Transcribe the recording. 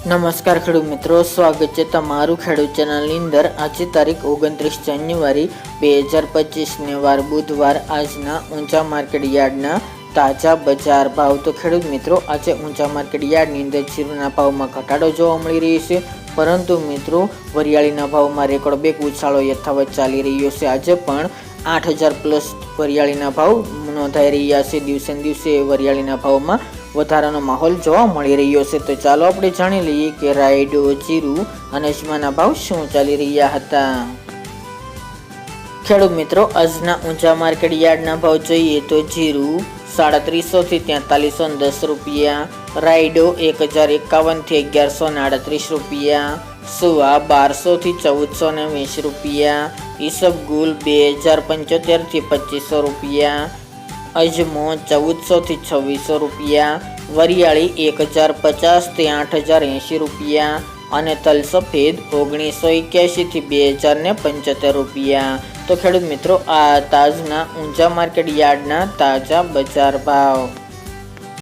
નમસ્કાર ખેડૂત મિત્રો, સ્વાગત છે તમારું ખેડૂત ચેનલની અંદર. આજે તારીખ ઓગણત્રીસ જાન્યુઆરી બે હજાર પચીસને વાર બુધવાર આજના ઊંચા માર્કેટ યાર્ડના તાજા બજાર ભાવ. તો ખેડૂત મિત્રો, આજે ઊંચા માર્કેટ યાર્ડની અંદર જીરુના ભાવમાં ઘટાડો જોવા મળી રહ્યો છે. પરંતુ મિત્રો, વરિયાળીના ભાવમાં રેકોર્ડ બેક ઉછાળો યથાવત ચાલી રહ્યો છે. આજે પણ આઠ હજાર પ્લસ વરિયાળીના ભાવ નોંધાઈ રહ્યા છે. દિવસે દિવસે વરિયાળીના ભાવમાં વધારાનો માહોલ જોવા મળી રહ્યો છે. તો ચાલો આપણે જાણી લઈએ કે રાયડો જીરું અને અજમાના ભાવ શું ચાલી રહ્યા હતા. ખેડૂત મિત્રો આજના ઊંચા માર્કેટ યાર્ડના ભાવ જોઈએ તો જીરું સાડત્રીસો થી તેતાલીસો દસ રૂપિયા રાયડો એક હજાર એકાવનથી અગિયારસો ને આડત્રીસ રૂપિયા, સુવા બારસો થી ચૌદસો ને વીસ રૂપિયા ઈસબગુલ બે હજાર પંચોતેરથી પચીસો રૂપિયા અજમો ચૌદસો થી છવ્વીસો રૂપિયા, વરિયાળી એક હજાર પચાસથી આઠ હજાર એંશી રૂપિયા અને તલ સફેદ ઓગણીસો એક્યાસી થી બે હજાર ને પંચોતેર રૂપિયા. તો ખેડૂત મિત્રો, આ તાજના ઊંચા માર્કેટ યાર્ડના તાજા બજાર ભાવ.